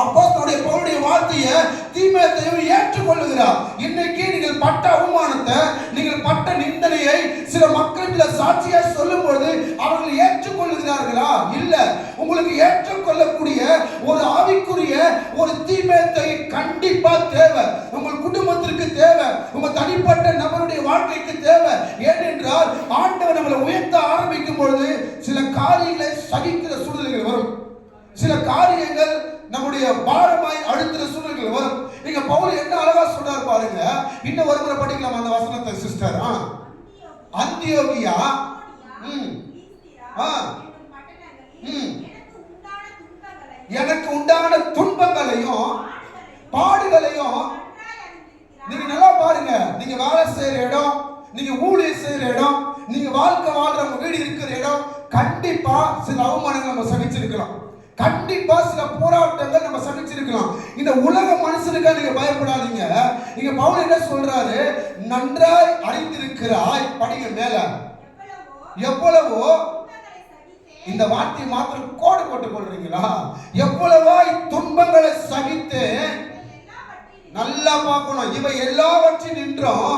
அப்போஸ்தலனுடைய பவுலுடைய வார்த்தையை தீமேத்தையும் ஏற்றுக்கொள்ளுகிறார். இன்னைக்கு நீங்கள் பட்ட அவமானத்தை நீங்கள் பட்ட நிந்தனையை சில மக்களிடத்தில் சாட்சியா சொல்லும் பொழுது அவர்கள் ஏற்றுக்கொள்ளுகிறார்களா? இல்ல. உங்களுக்கு ஏற்றுக்கொள்ளக்கூடிய ஒரு ஆவிக்குரிய ஒரு தீமேத்தை கண்டிப்பா தேவை. உங்கள் குடும்பத்திற்கு தேவை. உங்க தனிப்பட்ட நபருடைய வாழ்க்கைக்கு தேவை. ஏனென்றால் ஆண்டவர் நம்மளை உயர்த்த ஆரம்பிக்கும் பொழுது சில காரியங்களை சகிக்கிற சூழ்நிலைகள் வரும். சில காரியங்கள் உங்களுடைய பாரமாய் அழுத்துற சூழ்நிலைகள் வரும். நீங்க பவுல் என்ன அழகா சொல்றாரு பாருங்க. இன்னும் ஒரு முறை படிக்கலாம் அந்த வசனத்தை சிஸ்டர் ஆ. அந்தியோகியா? ம். ஆ. ம். எனக்கு உண்டான துன்பங்களையும் பாடுகளையும் நீங்க நல்லா பாருங்க. நீங்க வேலை செய்யற இடம் நீங்க ஊழியர் செய்யற இடம் நீங்க வாழ்க்கை வாழ்ற வீடு இருக்கிற இடம் கண்டிப்பா சில அவமானங்கள் நம்ம சகிச்சிருக்கலாம். கண்டிப்பா சில போராட்டங்கள் நம்ம சந்திச்சிருக்கலாம். இந்த உலக மனுஷனுக்கா நீங்க பயப்படாதீங்க. நீங்க பவுன் என்ன சொல்றாரு? நன்றாய் அறிந்திருக்கிறாய் படிங்க மேல. எவ்வளவோ இந்த வார்த்தையை மாத்திரம் கோடு போட்டு கொள்றீங்களா? எவ்வளவோ துன்பங்களை சகித்து நல்லா பார்க்கணும். இவை எல்லாவற்றின் நின்றோம்.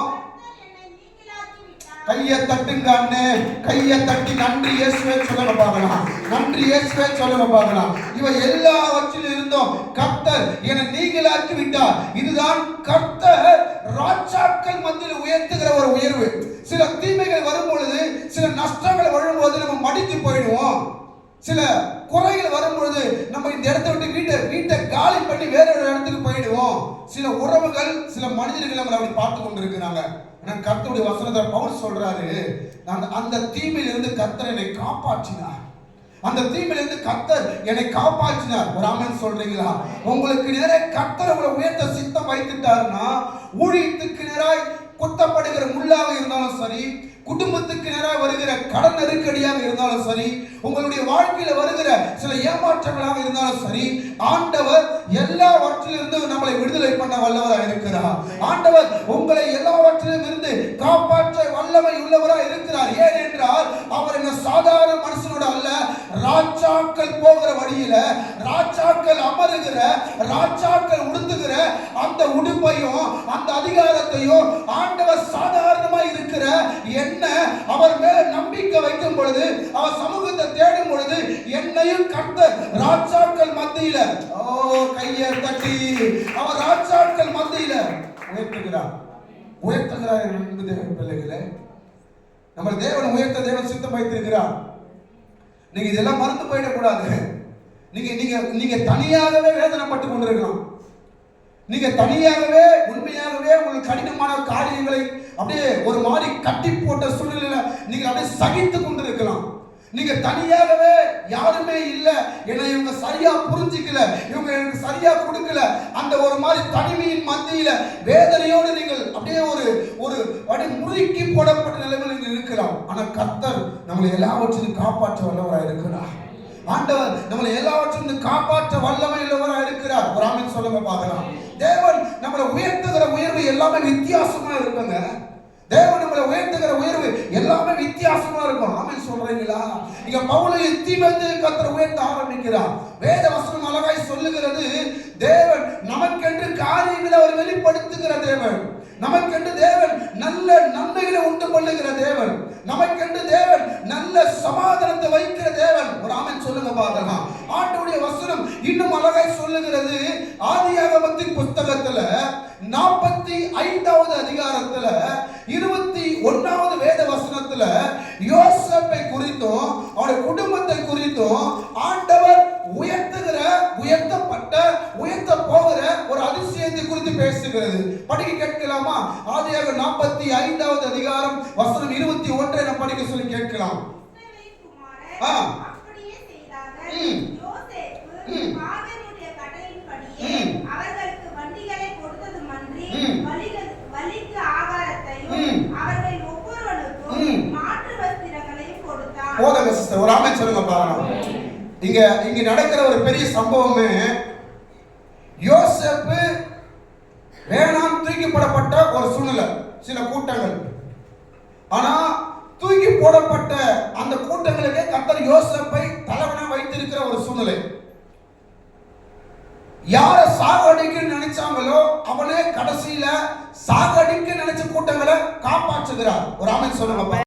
கையை தட்டுங்க அண்ணே. கையை தட்டி நன்றி இயேசுவே சொல்லுங்க பார்க்கலாம். நன்றி இயேசுவே சொல்லுங்க பார்க்கலாம். இவ எல்லாவற்றிலும் இருந்தோம். கர்த்தர் என நீங்களாக்கி விட்டார். இதுதான் கர்த்தர் ராஜாக்கள் மத்தியில் உயர்த்துகிற ஒரு உயர்வு. சில தீமைகள் வரும் பொழுது சில நஷ்டங்கள் வரும்போது நம்ம மடித்து போயிடுவோம். சில குறைகள் வரும்பொழுது நம்ம இந்த இடத்த விட்டு வீட்டை வீட்டை காலி பண்ணி வேற ஒரு இடத்துக்கு சில உறவுகள் சில மனிதர்கள் நம்மளை அப்படி பார்த்து கொண்டிருக்கிறாங்க. நான் கர்த்தருடைய வசனத்தை பவுல் சொல்றாரு நான் அந்த தீமையிலிருந்து கர்த்தர் என்னை காப்பாற்றினார். அந்த தீமையிலிருந்து கர்த்தர் என்னை காப்பாற்றினார். ஒரு ஆமென் சொல்றீங்களா? உங்களுக்கு நேரே கர்த்தர் உங்களை உயர்த்த சித்தம் வைத்துட்டாருன்னா ஊழியத்துக்கு நேராய் குத்தப்படுகிற முள்ளாக இருந்தாலும் சரி குடும்பத்துக்கு நேராக வருகிற கடன் நெருக்கடியாக இருந்தாலும் சரி உங்களுடைய வாழ்க்கையில வருகிற சில ஏமாற்றங்களாக இருந்தாலும் சரி ஆண்டவர் எல்லாவற்றிலிருந்து நம்மளை விடுதலை பண்ண வல்லவராக இருக்கிறார். ஆண்டவர் உங்களை எல்லாவற்றிலும் இருந்து காப்பாற்ற வல்லமை உள்ளவராக இருக்கிறார். ஏன் என்றால் அவர் என்ன சாதாரண மனுஷனோட அல்ல ராஜாக்கள் போகிற வழியில ராஜாக்கள் அமருகிற ராஜாக்கள் உடுத்துகிற அந்த உடுப்பையும் அந்த அதிகாரத்தையும் ஆண்டவர் சாதாரண இருக்கிற என்ன அவர் மேல நம்பிக்கை வைக்கும் பொழுது அவர் சமூகத்தை தேடும் பொழுது என்னையும் கர்த்த ராஜாக்கள் மத்தியில ஓ கையை தட்டி அவர் ராஜாக்கள் மத்தியில உயர்த்துகிறார். உயர்த்துகிறார் என்பது பிள்ளைகளே நம்ம தேவன் உயர்த்த தேவன் சித்தம் வைத்திருக்கிறார் நீங்க இதெல்லாம் மறந்து போயிடக்கூடாது. நீங்க நீங்க நீங்க தனியாகவே வேதனைப்பட்டு கொண்டிருக்கலாம் நீங்க தனியாகவே உண்மையாகவே உங்களுக்கு கடினமான காரியங்களை அப்படியே ஒரு மாதிரி கட்டி போட்ட சூழ்நிலையில நீங்க அப்படியே சகித்து கொண்டிருக்கலாம். நீங்க தனியாகவே யாருமே இல்ல. என்னை இவங்க சரியா புரிஞ்சுக்கல. இவங்க எனக்கு சரியா கொடுக்கல. அந்த ஒரு மாதிரி தனிமையின் மத்தியில வேதனையோடு நீங்கள் அப்படியே ஒரு ஒரு அப்படி முறுக்கி போடப்பட்ட நிலைமையில் நீங்கள் இருக்கலாம். ஆனா கத்தர் நம்மளை எல்லாவற்றையும் காப்பாற்ற வல்லவராக இருக்கிறார் ஆண்டவர் நம்மளை எல்லாவற்றிலும் காப்பாற்ற வல்லமை உள்ளவராக இருக்கிறார். ஒரு ஆமென் சொல்லுங்க பார்க்கலாம். தேவன் நம்மளை உயர்த்துகிற உயர்வு எல்லாமே வித்தியாசமா இருக்குங்க. தேவன் நம்மளை உயர்த்துகிற உயர்வு எல்லாமே வித்தியாசமா இருக்கும். ஆமென் சொல்றீங்களா? இங்க பவுலை தீவந்து கத்தரை உயர்த்த ஆரம்பிக்கிறார். வேத வசனம் அழகாய் சொல்லுகிறது தேவன் நமக்கென்று காரியங்களை அவர் வெளிப்படுத்துகிற தேவன். நமக்கென்று தேவன் நல்ல நன்மைகளை உண்டு பண்ணுகிற தேவன். நல்ல சமாதானத்தை வைக்கிற தேவன். ஒரு ஆமன் சொல்லுங்க பார்க்கலாம் ஆண்டோடைய வசனம் இன்னும் அழகாய் சொல்லுகிறது. ஆதியாகமத்தின் புஸ்தகத்துல நாற்பத்தி ஐந்தாவது அதிகாரத்துல இருபத்தி ஒன்னாவது வேத வசனத்துல யோசப்பை குறித்தும் அவருடைய குடும்பத்தை குறித்தும் ஆண்டவர் உயர்த்துகிற உயர்த்தப்பட்ட உயர்த்த போகிற ஒரு அதிசயத்தை குறித்து பேசுகிறது. படிக்க கேட்கலாமா? ஆதியாக நாற்பத்தி ஐந்தாவது அதிகாரம் வசனம் இருபத்தி ஒன்றை நான் படிக்க சொல்லி கேட்கலாம். போதங்க சிஸ்டர் ஒரு ஆமென் சொல்லுங்க பார்க்கலாம் இங்க இங்க நடக்கிற ஒரு பெரிய சம்பவமே யோசேப்பு வேணாம் தூக்கிப்படப்பட்ட ஒரு சூழ்நிலை சில கூட்டங்கள். ஆனா தூக்கி போடப்பட்ட அந்த கூட்டங்களுக்கு கத்தர் யோசப்பை தலைவனா வைத்திருக்கிற ஒரு சூழ்நிலை. யார சாகடிக்க நினைச்சாங்களோ அவனே கடைசியில சாகடிக்க நினைச்ச கூட்டங்களை காப்பாற்றுகிறார். ஒரு அமைச்சர் சொல்லுங்க